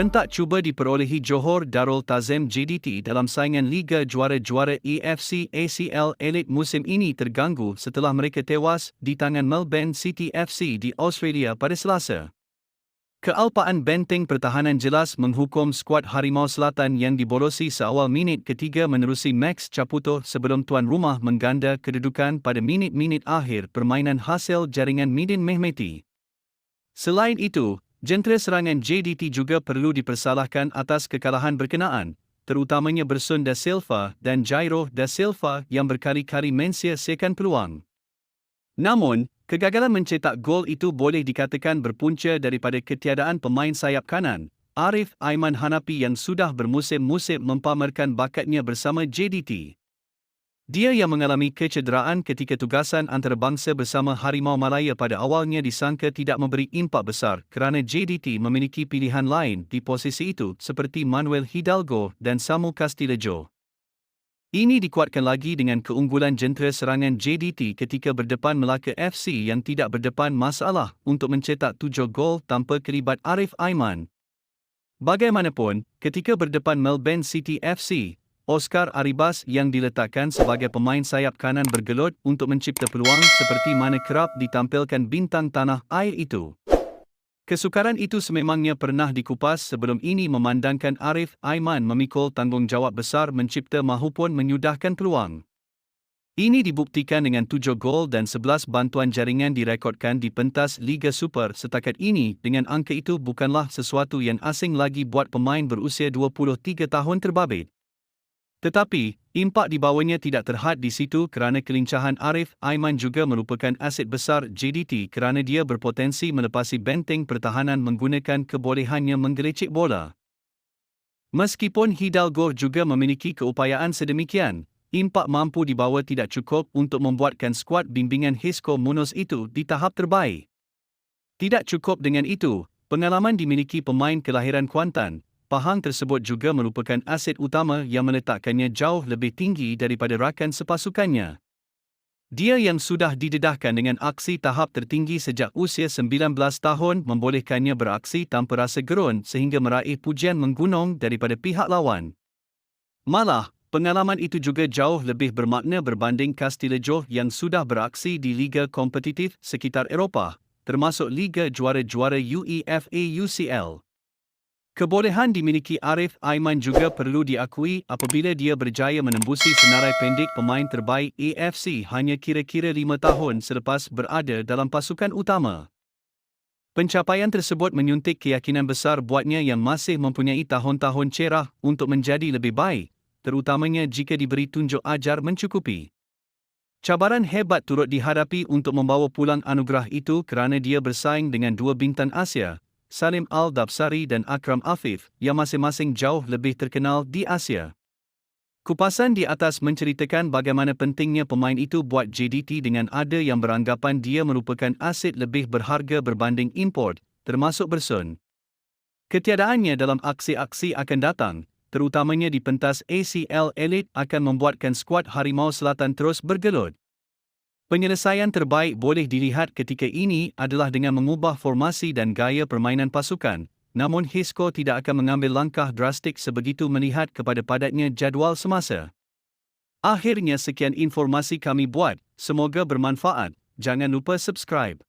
Rentak cuba diperolehi Johor Darul Tazim JDT dalam saingan Liga Juara-Juara AFC ACL Elite musim ini terganggu setelah mereka tewas di tangan Melbourne City FC di Australia pada Selasa. Kealpaan benteng pertahanan jelas menghukum skuad Harimau Selatan yang dibolosi seawal minit ketiga menerusi Max Caputo sebelum tuan rumah mengganda kedudukan pada minit-minit akhir permainan hasil jaringan Midin Mehmeti. Selain itu, Jentera serangan JDT juga perlu dipersalahkan atas kekalahan berkenaan, terutamanya Bersun da Silva dan Jairo da Silva yang berkali-kali mensia-siakan peluang. Namun, kegagalan mencetak gol itu boleh dikatakan berpunca daripada ketiadaan pemain sayap kanan, Arif Aiman Hanapi yang sudah bermusim-musim mempamerkan bakatnya bersama JDT. Dia yang mengalami kecederaan ketika tugasan antarabangsa bersama Harimau Malaya pada awalnya disangka tidak memberi impak besar kerana JDT memiliki pilihan lain di posisi itu seperti Manuel Hidalgo dan Samu Castillejo. Ini dikuatkan lagi dengan keunggulan jentera serangan JDT ketika berdepan Melaka FC yang tidak berdepan masalah untuk mencetak tujuh gol tanpa kelibat Arif Aiman. Bagaimanapun, ketika berdepan Melbourne City FC, Oscar Aribas yang diletakkan sebagai pemain sayap kanan bergelut untuk mencipta peluang seperti mana kerap ditampilkan bintang tanah air itu. Kesukaran itu sememangnya pernah dikupas sebelum ini memandangkan Arif Aiman memikul tanggungjawab besar mencipta mahupun menyudahkan peluang. Ini dibuktikan dengan tujuh gol dan sebelas bantuan jaringan direkodkan di pentas Liga Super setakat ini dengan angka itu bukanlah sesuatu yang asing lagi buat pemain berusia 23 tahun terbabit. Tetapi, impak di bawahnya tidak terhad di situ kerana kelincahan Arif Aiman juga merupakan aset besar JDT kerana dia berpotensi melepasi benteng pertahanan menggunakan kebolehannya menggelecek bola. Meskipun Hidalgo juga memiliki keupayaan sedemikian, impak mampu dibawa tidak cukup untuk membuatkan skuad bimbingan Hisco Munoz itu di tahap terbaik. Tidak cukup dengan itu, pengalaman dimiliki pemain kelahiran Kuantan, Pahang tersebut juga merupakan aset utama yang meletakkannya jauh lebih tinggi daripada rakan sepasukannya. Dia yang sudah didedahkan dengan aksi tahap tertinggi sejak usia 19 tahun membolehkannya beraksi tanpa rasa gerun sehingga meraih pujian menggunung daripada pihak lawan. Malah, pengalaman itu juga jauh lebih bermakna berbanding Castillejo yang sudah beraksi di liga kompetitif sekitar Eropah, termasuk Liga Juara-Juara UEFA UCL. Kebolehan dimiliki Arif Aiman juga perlu diakui apabila dia berjaya menembusi senarai pendek pemain terbaik AFC hanya kira-kira lima tahun selepas berada dalam pasukan utama. Pencapaian tersebut menyuntik keyakinan besar buatnya yang masih mempunyai tahun-tahun cerah untuk menjadi lebih baik, terutamanya jika diberi tunjuk ajar mencukupi. Cabaran hebat turut dihadapi untuk membawa pulang anugerah itu kerana dia bersaing dengan dua bintang Asia, Salim Al-Dabsari dan Akram Afif yang masing-masing jauh lebih terkenal di Asia. Kupasan di atas menceritakan bagaimana pentingnya pemain itu buat JDT dengan ada yang beranggapan dia merupakan aset lebih berharga berbanding import, termasuk Bersun. Ketiadaannya dalam aksi-aksi akan datang, terutamanya di pentas ACL Elite akan membuatkan skuad Harimau Selatan terus bergelut. Penyelesaian terbaik boleh dilihat ketika ini adalah dengan mengubah formasi dan gaya permainan pasukan, namun Hisco tidak akan mengambil langkah drastik sebegitu melihat kepada padatnya jadual semasa. Akhirnya sekian informasi kami buat, semoga bermanfaat, jangan lupa subscribe.